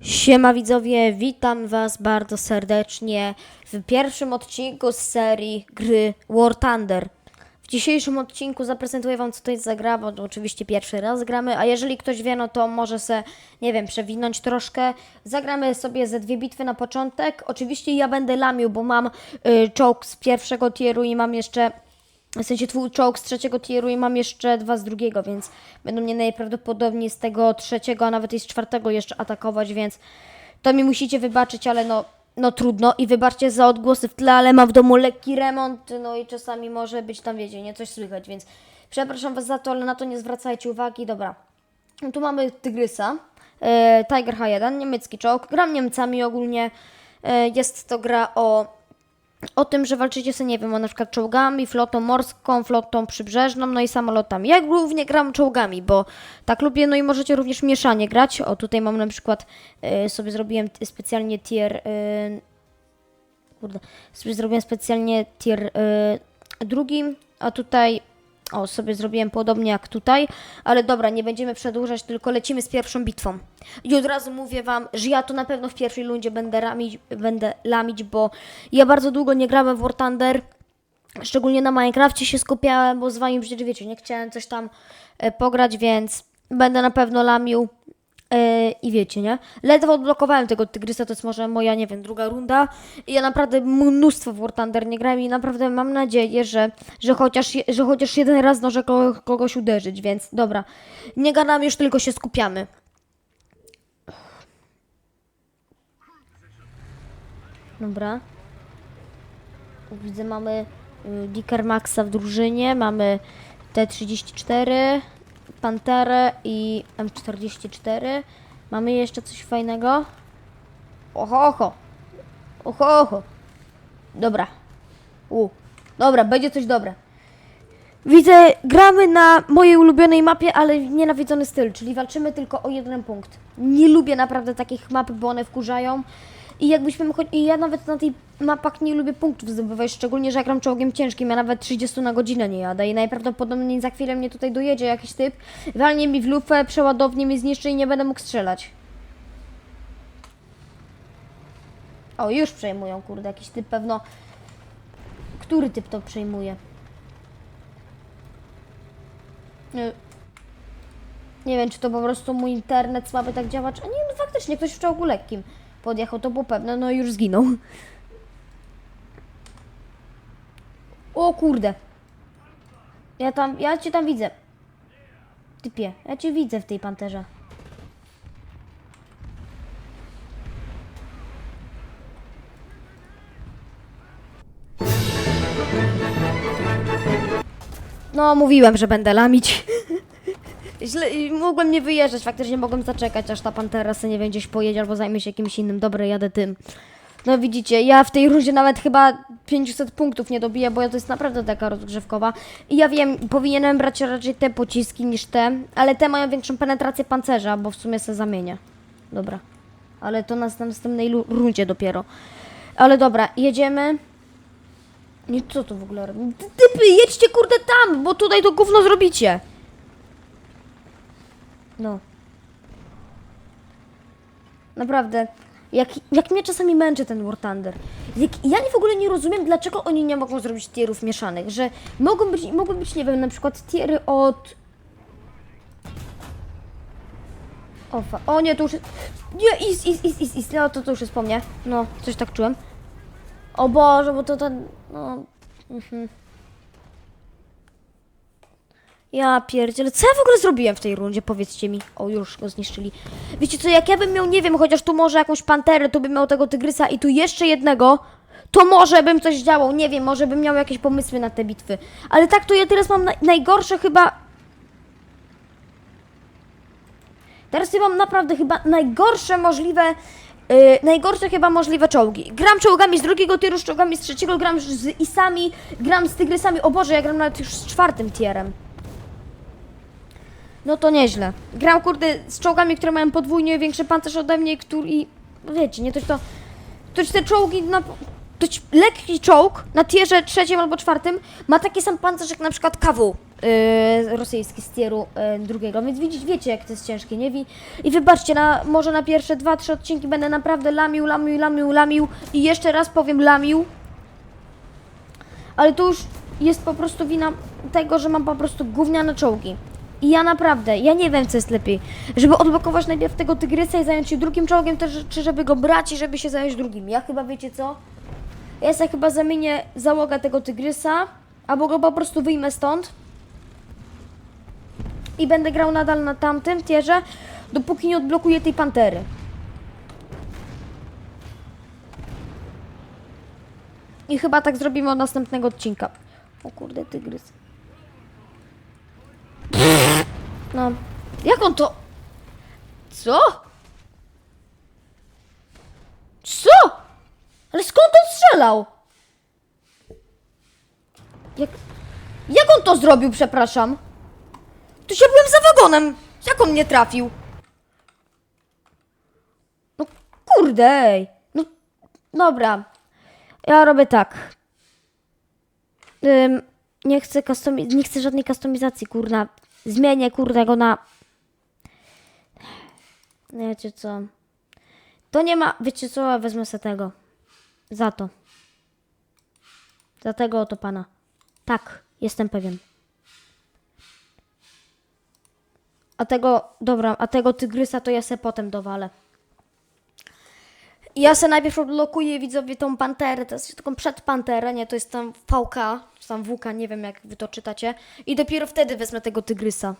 Siema widzowie, witam was bardzo serdecznie w pierwszym odcinku z serii gry War Thunder. W dzisiejszym odcinku zaprezentuję wam co to jest za gra, bo oczywiście pierwszy raz gramy, a jeżeli ktoś wie, no to może se, nie wiem, przewinąć troszkę. Zagramy sobie ze dwie bitwy na początek. Oczywiście ja będę lamił, bo mam y, z pierwszego tieru i mam jeszcze w sensie twój czołg z trzeciego tieru i mam jeszcze dwa z drugiego, więc będą mnie najprawdopodobniej z tego trzeciego, a nawet i z czwartego jeszcze atakować, więc to mi musicie wybaczyć, ale no, no trudno. I wybaczcie za odgłosy w tle, ale mam w domu lekki remont, no i czasami może być tam, wiecie, nie coś słychać, więc przepraszam was za to, ale na to nie zwracajcie uwagi, dobra. No Tu mamy Tygrysa, e, Tiger H1, niemiecki czołg, gram Niemcami ogólnie, e, jest to gra o o tym, że walczycie sobie, nie wiem, o na przykład czołgami, flotą morską, flotą przybrzeżną, no i samolotami. Ja głównie gram czołgami, bo tak lubię, no i możecie również mieszanie grać. O, tutaj mam na przykład, y, sobie zrobiłem specjalnie tier, y, kurde, sobie zrobiłem specjalnie tier y, drugi, a tutaj, o, sobie zrobiłem podobnie jak tutaj, ale dobra, nie będziemy przedłużać, tylko lecimy z pierwszą bitwą. I od razu mówię wam, że ja to na pewno w pierwszej rundzie będę, ramić, będę lamić, bo ja bardzo długo nie grałem w War Thunder, szczególnie na Minecrafcie się skupiałem, bo z wami przecież wiecie, nie chciałem coś tam e, pograć, więc będę na pewno lamił. E, I wiecie, nie? Ledwo odblokowałem tego tygrysa, to jest może moja, nie wiem, druga runda. I ja naprawdę mnóstwo w War Thunder nie grałem i naprawdę mam nadzieję, że, że, chociaż, że chociaż jeden raz może ko- kogoś uderzyć, więc dobra. Nie gadam już, tylko się skupiamy. Dobra. Widzę, mamy y, Dicker Maxa w drużynie, mamy T34, Panterę i M44. Mamy jeszcze coś fajnego? Oho, oho. Oho, oho. Dobra. U. Dobra, będzie coś dobre. Widzę, gramy na mojej ulubionej mapie, ale nienawidzony styl, czyli walczymy tylko o jeden punkt. Nie lubię naprawdę takich map, bo one wkurzają. I jakbyśmy i ja nawet na tej mapach nie lubię punktów zdobywać, szczególnie, że ja gram czołgiem ciężkim, ja nawet 30 na godzinę nie jadę i najprawdopodobniej za chwilę mnie tutaj dojedzie jakiś typ, walnie mi w lufę, przeładownie mi zniszczy i nie będę mógł strzelać. O, już przejmują, kurde, jakiś typ pewno... Który typ to przejmuje? Nie, nie wiem, czy to po prostu mój internet słaby tak działa, czy... Nie, no faktycznie, ktoś w czołgu lekkim podjechał, to było pewne, no i już zginął. O kurde. Ja tam, ja cię tam widzę. Typie, ja cię widzę w tej panterze. No, mówiłem, że będę lamić. Źle, mogłem nie wyjeżdżać, faktycznie mogłem zaczekać, aż ta pantera sobie nie wiem, gdzieś pojedzie albo zajmie się jakimś innym. Dobra, jadę tym. No widzicie, ja w tej rundzie nawet chyba 500 punktów nie dobiję, bo to jest naprawdę taka rozgrzewkowa. I ja wiem, powinienem brać raczej te pociski niż te, ale te mają większą penetrację pancerza, bo w sumie se zamienię. Dobra. Ale to na następnej rundzie dopiero. Ale dobra, jedziemy. Nie, co tu w ogóle robi? Ty- Typy, jedźcie kurde tam, bo tutaj to gówno zrobicie. No. Naprawdę. Jak, jak mnie czasami męczy ten War Thunder. Jak, ja w ogóle nie rozumiem, dlaczego oni nie mogą zrobić tierów mieszanych. Że mogą być, mogą być, nie wiem, na przykład tiery od... O, fa- o nie, to już jest... Nie, is, is, is, is, is. No, to, to już jest po mnie. No, coś tak czułem. O Boże, bo to ten... No... Mhm. Ja pierdzielę, co ja w ogóle zrobiłem w tej rundzie, powiedzcie mi. O, już go zniszczyli. Wiecie co, jak ja bym miał, nie wiem, chociaż tu może jakąś panterę, tu bym miał tego tygrysa i tu jeszcze jednego, to może bym coś działał, nie wiem, może bym miał jakieś pomysły na te bitwy. Ale tak to ja teraz mam naj- najgorsze chyba... Teraz ja mam naprawdę chyba najgorsze możliwe... Yy, najgorsze chyba możliwe czołgi. Gram czołgami z drugiego tieru, z czołgami z trzeciego, gram z isami, gram z tygrysami. O Boże, ja gram nawet już z czwartym tierem. No to nieźle. Gram kurde z czołgami, które mają podwójnie większy pancerz ode mnie, który... i Wiecie, nie to to... To te czołgi na... To ci- lekki czołg na tierze trzecim albo czwartym ma taki sam pancerz jak na przykład KW. yy, rosyjski z tieru yy, drugiego, więc widzicie, wiecie jak to jest ciężkie, nie? I, i wybaczcie, na, może na pierwsze dwa, trzy odcinki będę naprawdę lamił, lamił, lamił, lamił i jeszcze raz powiem lamił, ale to już jest po prostu wina tego, że mam po prostu gówniane czołgi. I ja naprawdę, ja nie wiem co jest lepiej, żeby odblokować najpierw tego tygrysa i zająć się drugim czołgiem, czy żeby go brać i żeby się zająć drugim. Ja chyba, wiecie co? Ja sobie chyba zamienię załogę tego tygrysa, albo go po prostu wyjmę stąd i będę grał nadal na tamtym tierze, dopóki nie odblokuję tej pantery. I chyba tak zrobimy od następnego odcinka. O kurde, tygrys. No. Jak on to... Co? Co? Ale skąd on strzelał? Jak... Jak on to zrobił, przepraszam? Tu się byłem za wagonem. Jak on mnie trafił? No kurde, ej. No, dobra. Ja robię tak. Ym, nie chcę nie chcę żadnej kustomizacji, kurna. Zmienię, kurde, go na... Wiecie co? To nie ma... Wiecie co? Wezmę sobie tego. Za to. Za tego oto pana. Tak, jestem pewien. A tego... Dobra, a tego tygrysa to ja se potem dowalę. Ja se najpierw odblokuję widzowie tą panterę, to jest taką przedpanterę, nie, to jest tam VK, czy tam WK, nie wiem jak wy to czytacie. I dopiero wtedy wezmę tego tygrysa.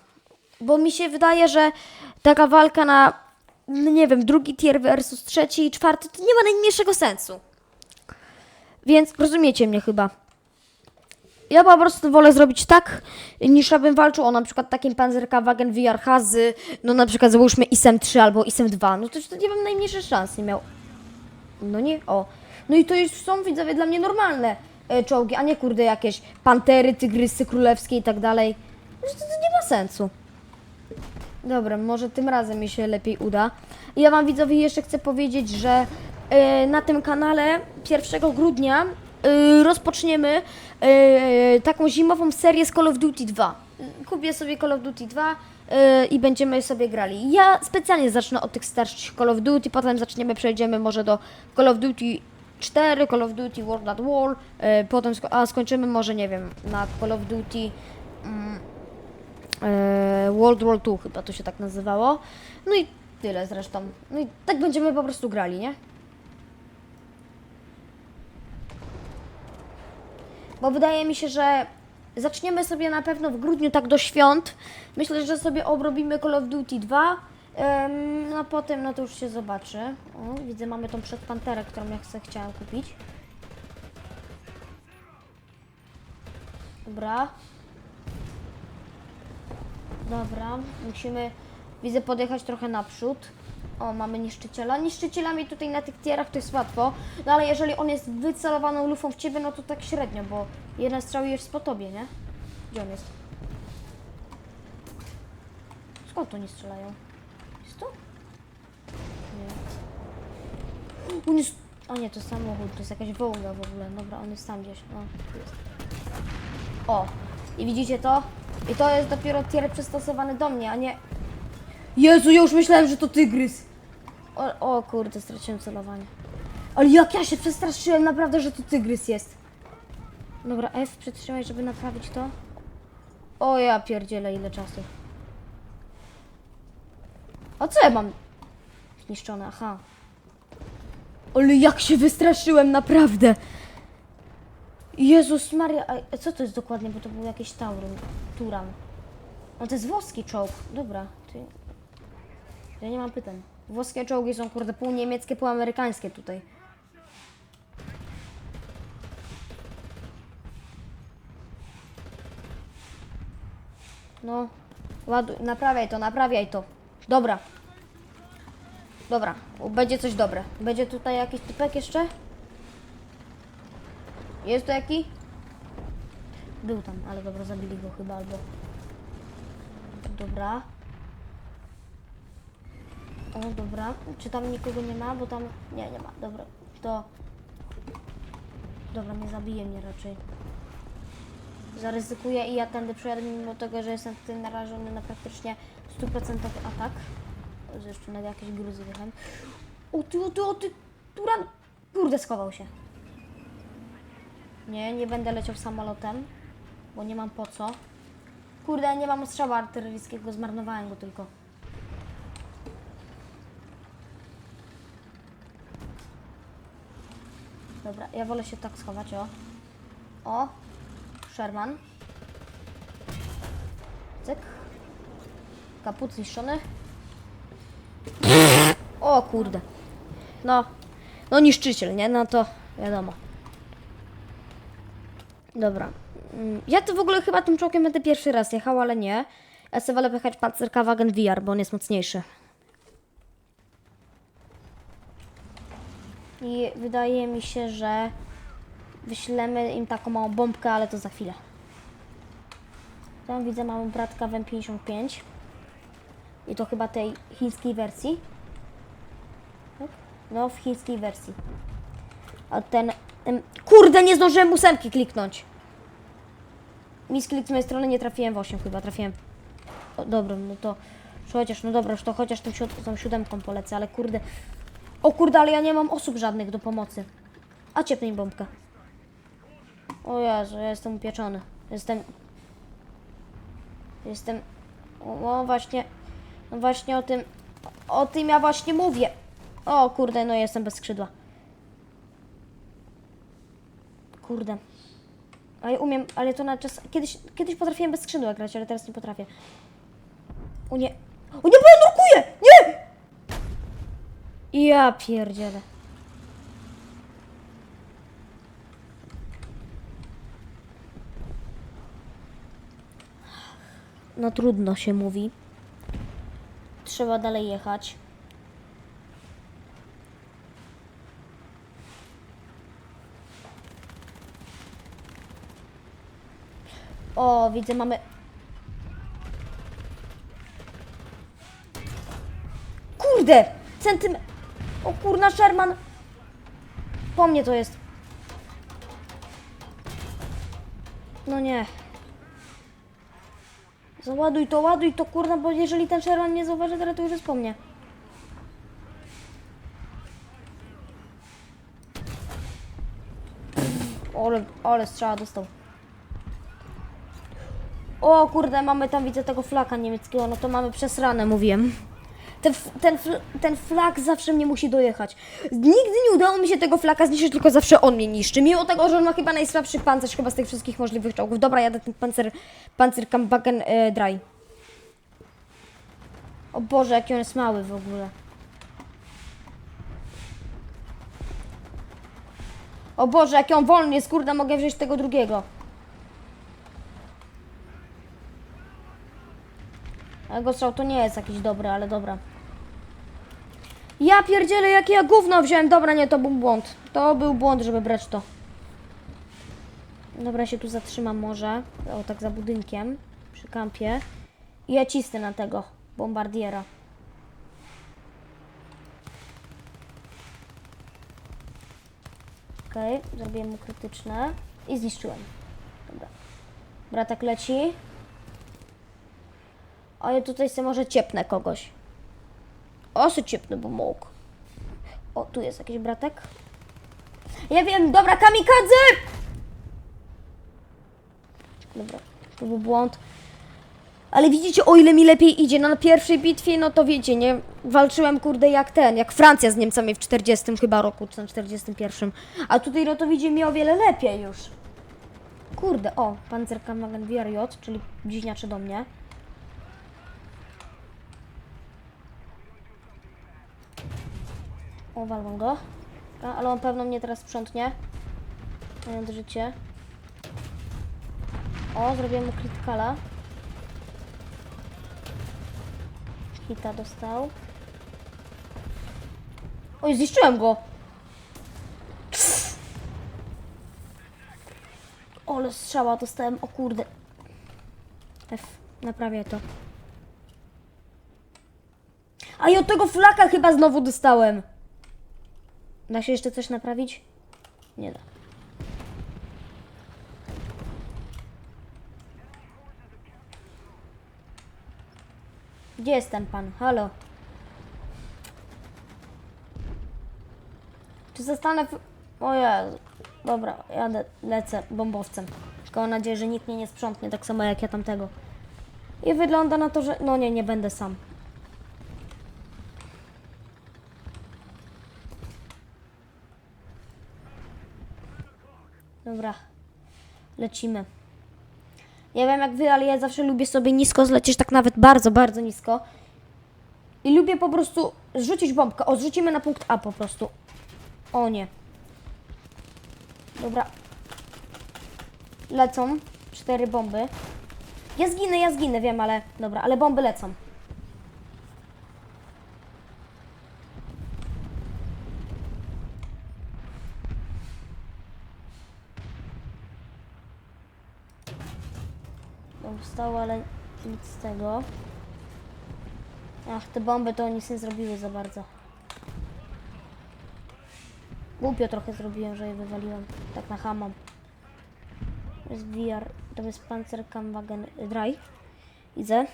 Bo mi się wydaje, że taka walka na, no nie wiem, drugi tier versus trzeci i czwarty, to nie ma najmniejszego sensu. Więc rozumiecie mnie chyba. Ja po prostu wolę zrobić tak, niż abym walczył o na przykład takim Panzerkawagen VR Hazy, no na przykład załóżmy ISM 3 albo ISM 2, no to, to nie mam najmniejszych szans, miał. No nie, o. No i to już są widzowie dla mnie normalne e, czołgi, a nie kurde jakieś pantery, tygrysy królewskie i tak dalej. To, to nie ma sensu. Dobra, może tym razem mi się lepiej uda. I Ja Wam widzowie jeszcze chcę powiedzieć, że e, na tym kanale 1 grudnia e, rozpoczniemy e, taką zimową serię z Call of Duty 2. Kupię sobie Call of Duty 2 e, i będziemy sobie grali. Ja specjalnie zacznę od tych starszych Call of Duty, potem zaczniemy, przejdziemy może do Call of Duty 4, Call of Duty World at War, e, potem sko- a skończymy może, nie wiem, na Call of Duty e, World War II chyba to się tak nazywało. No i tyle zresztą. No i tak będziemy po prostu grali, nie? Bo wydaje mi się, że zaczniemy sobie na pewno w grudniu tak do świąt. Myślę, że sobie obrobimy Call of Duty 2. Em, no potem, no to już się zobaczy. O, widzę, mamy tą przedpanterę, którą ja chcę, chciałam kupić. Dobra. Dobra, musimy, widzę, podjechać trochę naprzód. O, mamy niszczyciela. Niszczycielami tutaj na tych tierach to jest łatwo, no ale jeżeli on jest wycelowaną lufą w ciebie, no to tak średnio, bo jeden strzał jest po tobie, nie? Gdzie on jest? Skąd oni strzelają? Jest tu? Nie. On jest... O nie, to samochód, to jest jakaś wołga w ogóle. Dobra, on jest tam gdzieś. O, tu jest. O, i widzicie to? I to jest dopiero tier przystosowany do mnie, a nie... Jezu, ja już myślałem, że to tygrys. O, o kurde, straciłem celowanie. Ale jak ja się przestraszyłem naprawdę, że to tygrys jest. Dobra, F przytrzymaj, żeby naprawić to. O ja pierdzielę, ile czasu. A co ja mam? Zniszczone, aha. Ale jak się wystraszyłem, naprawdę. Jezus Maria, a co to jest dokładnie, bo to był jakiś Tauron, Turan. No to jest włoski czołg, dobra. Ty... Ja nie mam pytań. Włoskie czołgi są kurde pół niemieckie, pół amerykańskie tutaj. No, ładuj, naprawiaj to, naprawiaj to. Dobra. Dobra, będzie coś dobre. Będzie tutaj jakiś typek jeszcze? Jest tu jaki? Był tam, ale dobra, zabili go chyba albo. Dobra. O, dobra. Czy tam nikogo nie ma? Bo tam. Nie, nie ma. Dobra. To. Dobra, nie zabije mnie raczej. Zaryzykuję i ja tędy przejadę, mimo tego, że jestem tutaj narażony na praktycznie 100% atak. Jeszcze na jakieś gruzy wjechałem. O ty, o ty, o ty, Turan! Kurde, schował się. Nie, nie będę leciał samolotem, bo nie mam po co. Kurde, nie mam ostrzała artyleryjskiego, zmarnowałem go tylko. Dobra, ja wolę się tak schować, o. O, Sherman. Cyk. Kaput zniszczony. O kurde. No, no niszczyciel, nie? No to wiadomo. Dobra. Mm, Ja to w ogóle chyba tym czołgiem będę pierwszy raz jechał, ale nie. Ja sobie wolę pojechać Panzerkawagen VR, bo on jest mocniejszy. I wydaje mi się, że wyślemy im taką małą bombkę, ale to za chwilę. Tam widzę mamy bratka w M55. I to chyba tej chińskiej wersji. Tak? No, w chińskiej wersji. A ten... kurde, nie zdążyłem ósemki kliknąć. Misklik z mojej strony nie trafiłem w 8 chyba, trafiłem... O, dobra, no to... Chociaż, no dobra, to chociaż tą, siód- tą siódemką polecę, ale kurde... O kurde, ale ja nie mam osób żadnych do pomocy. A ciepnij bombkę. O Jezu, ja jestem upieczony. Jestem... Jestem... O, o właśnie... No właśnie o tym... O tym ja właśnie mówię. O kurde, no jestem bez skrzydła. Kurde. A ja umiem, ale to na czas... Kiedyś, kiedyś potrafiłem bez skrzydła grać, ale teraz nie potrafię. O nie... O nie, bo ja nurkuję! Nie! Ja pierdzielę. No trudno się mówi. Trzeba dalej jechać. O, widzę, mamy. Kurde! Centym. O kurna, Sherman! Po mnie to jest. No nie. Załaduj to, ładuj to, kurna, bo jeżeli ten Sherman nie zauważy, to już jest po mnie. Ale, ale strzała dostał. O kurde, mamy tam, widzę tego flaka niemieckiego, no to mamy przesrane, mówiłem. Ten, ten, ten flak zawsze mnie musi dojechać. Nigdy nie udało mi się tego flaka zniszczyć, tylko zawsze on mnie niszczy. Mimo tego, że on ma chyba najsłabszy pancerz chyba z tych wszystkich możliwych czołgów. Dobra, jadę ten pancer, pancer Kamphagen e, Dry. O Boże, jaki on jest mały w ogóle. O Boże, jaki on wolny jest, kurde, mogę wziąć tego drugiego. Jego strzał to nie jest jakiś dobry, ale dobra. Ja pierdzielę, jakie ja gówno wziąłem. Dobra, nie, to był błąd. To był błąd, żeby brać to. Dobra, się tu zatrzymam może. O, tak za budynkiem. Przy kampie. I ja cisnę na tego bombardiera. Okej, zrobiłem mu krytyczne. I zniszczyłem. Dobra. Bratek leci. A ja tutaj sobie może ciepnę kogoś. O, se ciepnę, bo mógł. O, tu jest jakiś bratek. Ja wiem, dobra, kamikadze! Dobra, to był błąd. Ale widzicie, o ile mi lepiej idzie. No, na pierwszej bitwie, no to wiecie, nie? Walczyłem, kurde, jak ten, jak Francja z Niemcami w 40 chyba roku, czy na 41. A tutaj, no to widzi mi o wiele lepiej już. Kurde, o, Panzerkammern VRJ, czyli bliźniaczy do mnie. O, go. A, ale on pewno mnie teraz sprzątnie. Mając życie. O, zrobiłem mu krytykala. Hita dostał. Oj, zniszczyłem go! Ole strzała dostałem, o kurde. F, naprawię to. A i od tego flaka chyba znowu dostałem. Da się jeszcze coś naprawić? Nie da. Gdzie jest ten pan? Halo? Czy zostanę w... O Jezu. Dobra, jadę, lecę bombowcem. Tylko mam nadzieję, że nikt mnie nie sprzątnie, tak samo jak ja tamtego. I wygląda na to, że... No nie, nie będę sam. Dobra. Lecimy. Nie wiem jak wy, ale ja zawsze lubię sobie nisko zlecieć, tak nawet bardzo, bardzo nisko. I lubię po prostu zrzucić bombkę. O, zrzucimy na punkt A po prostu. O nie. Dobra. Lecą. Cztery bomby. Ja zginę, ja zginę, wiem, ale... Dobra, ale bomby lecą. Wstał, ale nic z tego. Ach, te bomby to nic nie zrobiły za bardzo. Głupio trochę zrobiłem, że je wywaliłem. Tak na hamą. To jest VR, to jest Panzerkampfwagen Dry. Widzę.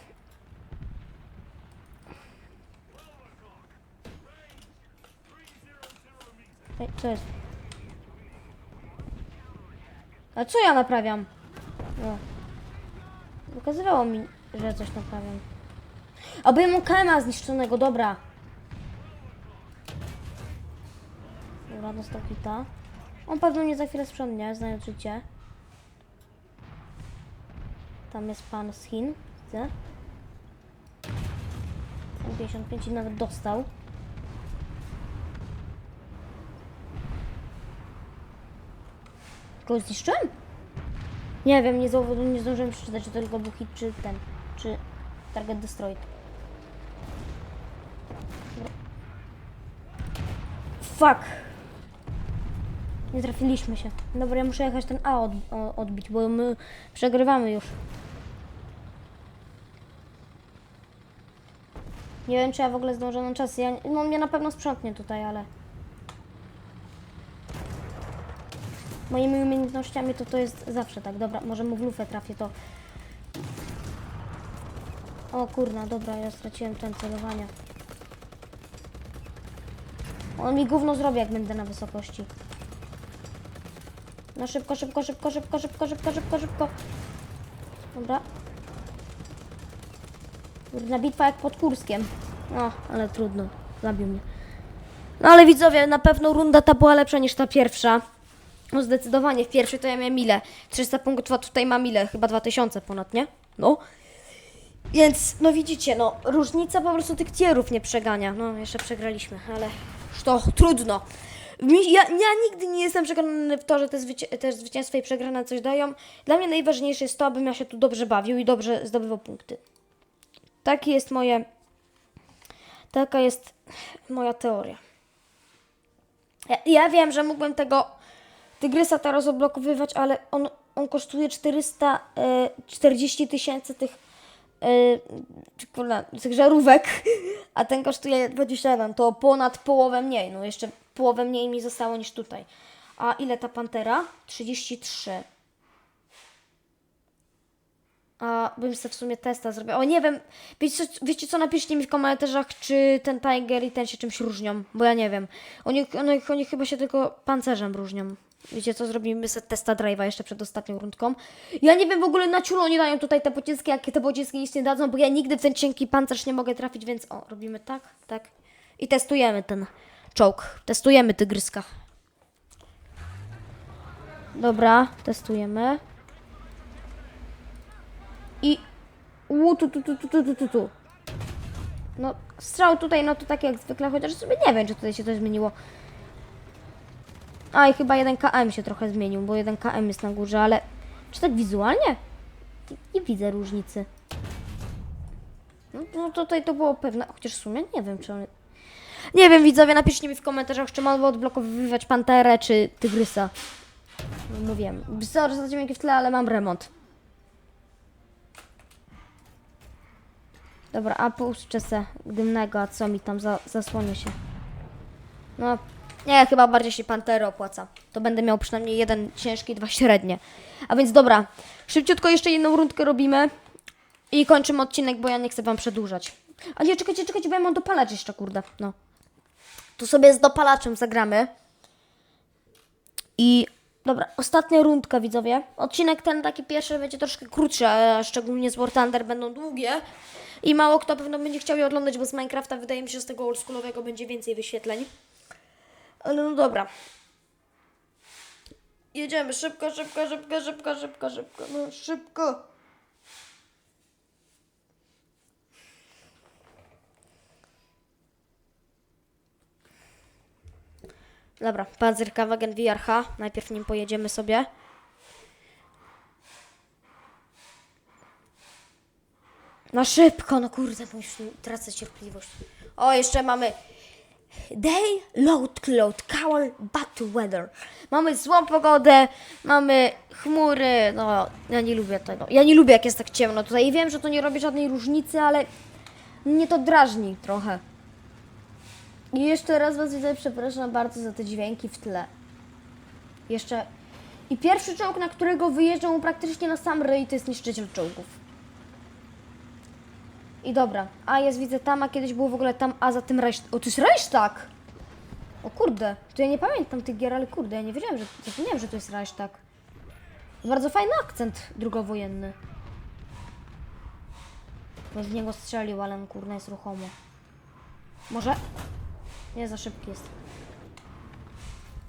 Ej, co jest? A co ja naprawiam? No. Pokazywało mi, że coś naprawiam. A bo ja mam KMA zniszczonego, dobra. Dobra, dostał hita. On pewno mnie za chwilę sprzątnie, znając życie. Tam jest pan z Chin, widzę. 55 i nawet dostał. Kogoś zniszczyłem? Nie wiem, nie, zauwa- nie zdążyłem przeczytać, czy to tylko był hit, czy ten, czy target destroyed. Fuck! Nie trafiliśmy się. Dobra, ja muszę jechać ten A od, o, odbić, bo my przegrywamy już. Nie wiem, czy ja w ogóle zdążę na czas. Ja, no mnie na pewno sprzątnie tutaj, ale... Moimi umiejętnościami to to jest zawsze tak. Dobra, może mu w lufę trafię, to... O kurna, dobra, ja straciłem ten celowania. On mi gówno zrobi, jak będę na wysokości. No szybko, szybko, szybko, szybko, szybko, szybko, szybko, szybko. Dobra. Kurna bitwa jak pod Kurskiem. No, ale trudno. Zabił mnie. No ale widzowie, na pewno runda ta była lepsza niż ta pierwsza. No zdecydowanie, w pierwszej to ja miałem ile? 300 punktów, a tutaj mam ile? Chyba 2000 ponad, nie? No. Więc, no widzicie, no, różnica po prostu tych tierów nie przegania. No, jeszcze przegraliśmy, ale już to trudno. Ja, ja nigdy nie jestem przekonany w to, że te, zwyci- te zwycięstwa i przegrane coś dają. Dla mnie najważniejsze jest to, abym ja się tu dobrze bawił i dobrze zdobywał punkty. Takie jest moje... Taka jest moja teoria. Ja, ja wiem, że mógłbym tego tygrysa teraz odblokowywać, ale on, on kosztuje 440 tysięcy tych, e, tych żarówek, a ten kosztuje 21, to ponad połowę mniej, no jeszcze połowę mniej mi zostało niż tutaj. A ile ta pantera? 33. A bym sobie w sumie testa zrobił. O nie wiem, wiecie wiecie co, napiszcie mi w komentarzach, czy ten Tiger i ten się czymś różnią, bo ja nie wiem. Oni, oni, oni chyba się tylko pancerzem różnią. Wiecie co, zrobimy sobie testa drive'a jeszcze przed ostatnią rundką. Ja nie wiem w ogóle na ciulo nie dają tutaj te pociski, jakie te pociski nic nie dadzą, bo ja nigdy w ten cienki pancerz nie mogę trafić, więc o, robimy tak, tak. I testujemy ten czołg. Testujemy tygryska. Dobra, testujemy. I... U, tu, tu, tu, tu, tu, tu, tu. No, strzał tutaj, no to tak jak zwykle, chociaż sobie nie wiem, czy tutaj się coś zmieniło. A i chyba 1 KM się trochę zmienił, bo 1 KM jest na górze, ale czy tak wizualnie? Nie, widzę różnicy. No, no tutaj to było pewne, chociaż w sumie nie wiem, czy on... Nie wiem, widzowie, napiszcie mi w komentarzach, czy mam odblokowywać Panterę, czy Tygrysa. No, mówiłem. Sorry za dźwięki w tle, ale mam remont. Dobra, a puszczę se dymnego, a co mi tam za, zasłonie się. No, nie, chyba bardziej się Pantera opłaca. To będę miał przynajmniej jeden ciężki, dwa średnie. A więc dobra, szybciutko jeszcze jedną rundkę robimy i kończymy odcinek, bo ja nie chcę Wam przedłużać. A nie, czekajcie, czekajcie, bo ja mam dopalacz jeszcze, kurde. No. Tu sobie z dopalaczem zagramy. I dobra, ostatnia rundka, widzowie. Odcinek ten taki pierwszy będzie troszkę krótszy, a szczególnie z War Thunder będą długie. I mało kto pewno będzie chciał je oglądać, bo z Minecrafta wydaje mi się, że z tego oldschoolowego będzie więcej wyświetleń. Ale no dobra. Jedziemy szybko, szybko, szybko, szybko, szybko, szybko, no szybko. Dobra, Panzerkawagen VRH. Najpierw nim pojedziemy sobie. No szybko, no kurde, bo już tracę cierpliwość. O, jeszcze mamy Day, load, cloud, cowl, bad weather. Mamy złą pogodę, mamy chmury, no ja nie lubię tego. Ja nie lubię jak jest tak ciemno tutaj i wiem, że to nie robi żadnej różnicy, ale mnie to drażni trochę. I jeszcze raz Was widzę, przepraszam bardzo za te dźwięki w tle. Jeszcze. I pierwszy czołg, na którego wyjeżdżam praktycznie na sam ryj, to jest niszczyciel czołgów. I dobra, a jest widzę tam, a kiedyś było w ogóle tam, a za tym Reichstag. O, to jest Reichstag! O kurde, to ja nie pamiętam tych gier, ale kurde, ja nie wiedziałem, że, zapomniałem, że to jest Reichstag. Bardzo fajny akcent drugowojenny. Bym w niego strzelił, ale on kurna jest ruchomo. Może? Nie, za szybki jest.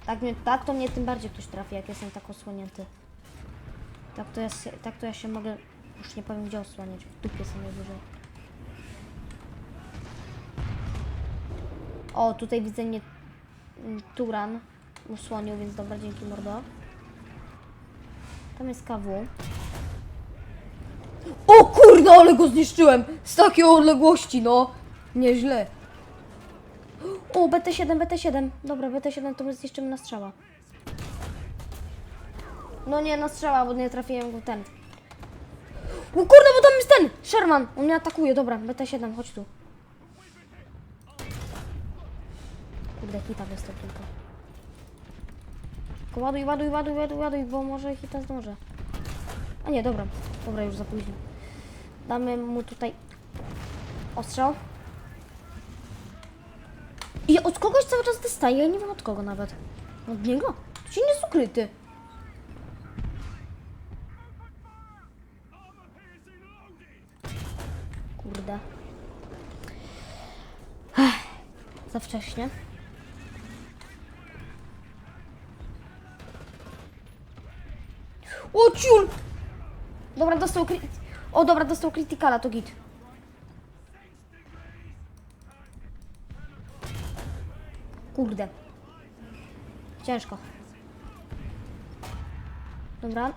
Tak, mnie, tak to mnie tym bardziej ktoś trafi, jak jestem tak osłonięty. Tak to, ja, się- tak to ja się mogę, już nie powiem gdzie osłaniać, w dupie sobie najwyżej. O, tutaj widzę mnie mm, Turan usłonił, więc dobra, dzięki mordo. Tam jest KW. O kurde, ale go zniszczyłem! Z takiej odległości, no! Nieźle. O, BT7, BT7. Dobra, BT7 to my zniszczymy na strzała. No nie, na strzała, bo nie trafiłem go ten. O kurde, bo tam jest ten! Sherman! On mnie atakuje, dobra, BT7, chodź tu. Kurde, hita dostał tylko. Tylko ładuj, ładuj, ładuj, ładuj, ładuj, bo może hita zdążę. A nie, dobra. Dobra, już za późno. Damy mu tutaj ostrzał. I od kogoś cały czas dostaję, ja nie wiem od kogo nawet. Od niego? Się nie jest ukryty. Kurde. Ech, za wcześnie. O ciul! Dobra, dostał crit... O, dobra, dostał krytykala, to git. Kurde. Ciężko. Dobra.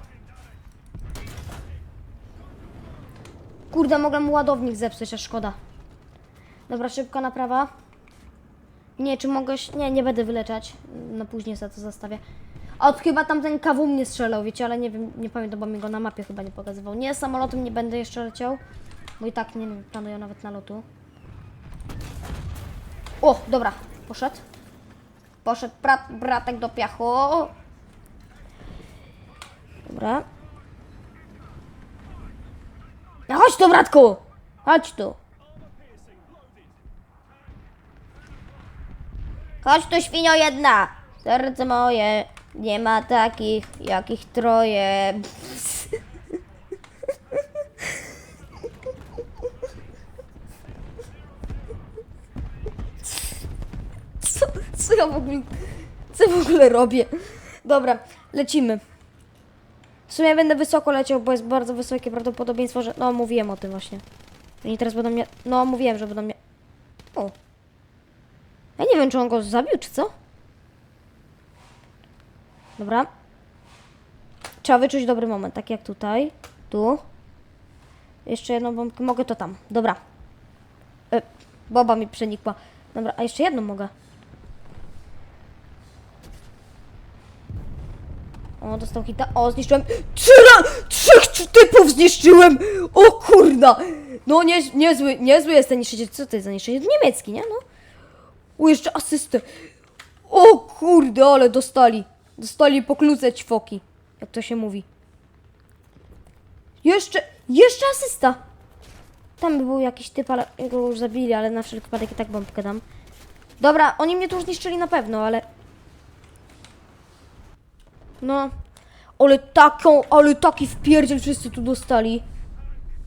Kurde, mogę ładownik zepsuć, a szkoda. Dobra, szybka naprawa. Nie, czy mogę... Nie, nie będę wyleczać. Na później sobie to zostawię. Od chyba tamten kawu mnie strzelał, wiecie, ale nie wiem, nie pamiętam, bo mi go na mapie chyba nie pokazywał. Nie, samolotem nie będę jeszcze leciał, bo i tak nie planuję nawet nalotu. O, dobra, poszedł. Poszedł brat, bratek do piachu. Dobra. No chodź tu, bratku! Chodź tu. Chodź tu, świnio jedna! Serce moje, nie ma takich, jakich troje. Co, co ja w ogóle, co w ogóle robię? Dobra, lecimy. W sumie będę wysoko leciał, bo jest bardzo wysokie prawdopodobieństwo, że... No, mówiłem o tym właśnie. Oni teraz będą mnie... No, mówiłem, że będą mnie... O. Ja nie wiem, czy on go zabił, czy co? Dobra. Trzeba wyczuć dobry moment, tak jak tutaj. Tu. Jeszcze jedną bombkę. Mogę to tam. Dobra. E, boba mi przenikła. Dobra, a jeszcze jedną mogę. O, dostał hita. O, zniszczyłem. Trzy, trzech typów zniszczyłem! O kurna! No, nie, niezły, niezły jest ten niszczyciel. Co to jest za niszczyciel? Niemiecki, nie? No. O, jeszcze asystę. O kurde, ale dostali. Dostali po kluce ćwoki. Jak to się mówi. Jeszcze, jeszcze asysta. Tam by był jakiś typ, ale go już zabili, ale na wszelki wypadek i tak bombkę dam. Dobra, oni mnie tu zniszczyli na pewno, ale... No. Ale taką, ale taki wpierdziel wszyscy tu dostali.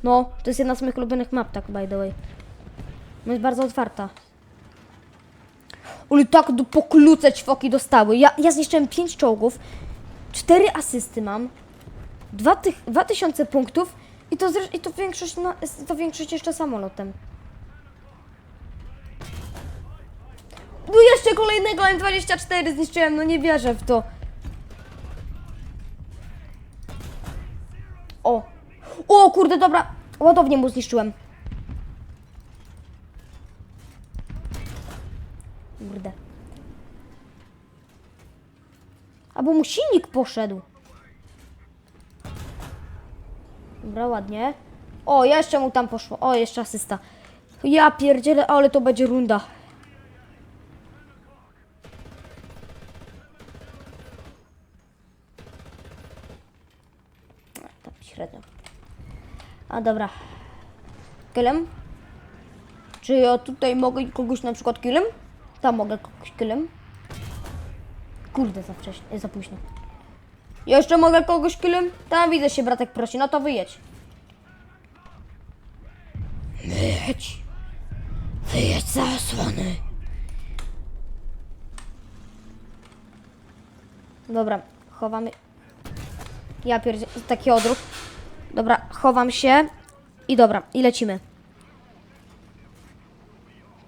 No, to jest jedna z moich ulubionych map, tak by the way. Jest bardzo otwarta. Ale tak do pokluce ćwoki dostały. Ja, ja zniszczyłem 5 czołgów, 4 asysty mam, 2 tych, 2000 punktów i to, i to większość, na, to większość jeszcze samolotem. No jeszcze kolejnego M24 zniszczyłem, no nie wierzę w to. O! O kurde, dobra! Ładownie mu zniszczyłem. Kurde. Albo mu silnik poszedł. Dobra, ładnie. O, jeszcze mu tam poszło. O, jeszcze asysta. Ja pierdzielę, ale to będzie runda. Tam średnio. A dobra. Killem? Czy ja tutaj mogę kogoś na przykład killem? Tam mogę kogoś killem. Kurde, za wcześnie, za późno. Jeszcze mogę kogoś killem? Tam widzę się, bratek prosi, no to wyjedź. Wyjedź. Wyjedź za osłony. Dobra, chowamy. Ja pierdzie... taki odruch. Dobra, chowam się. I dobra, i lecimy.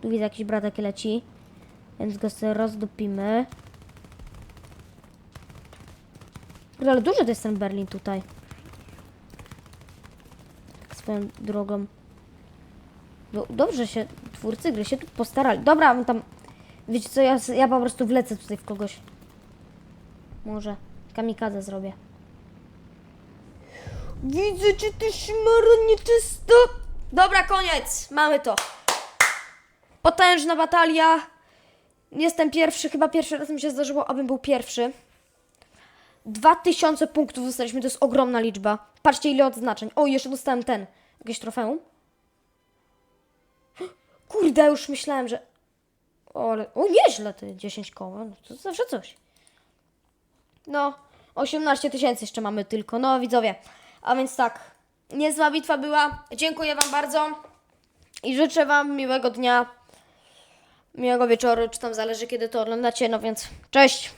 Tu widzę jakiś bratek leci. Więc go sobie rozdupimy. Ale duży to jest ten Berlin tutaj. Tak swoją drogą. No, dobrze się, twórcy gry się tu postarali. Dobra, on tam... Wiecie co, ja, ja po prostu wlecę tutaj w kogoś. Może. Kamikadze zrobię. Widzę, czy ty szmaro nieczysto. Dobra, koniec. Mamy to. Potężna batalia. Jestem pierwszy, chyba pierwszy raz mi się zdarzyło, abym był pierwszy. 2000 punktów dostaliśmy, to jest ogromna liczba. Patrzcie ile odznaczeń. O, jeszcze dostałem ten. Jakieś trofeum. Kurde, już myślałem, że... O, ale... o nieźle ty, 10 koła. No, to zawsze coś. No, 18 tysięcy jeszcze mamy tylko. No, widzowie. A więc tak, niezła bitwa była. Dziękuję Wam bardzo i życzę Wam miłego dnia, miłego wieczoru, czy tam zależy kiedy to oglądacie. No więc, cześć!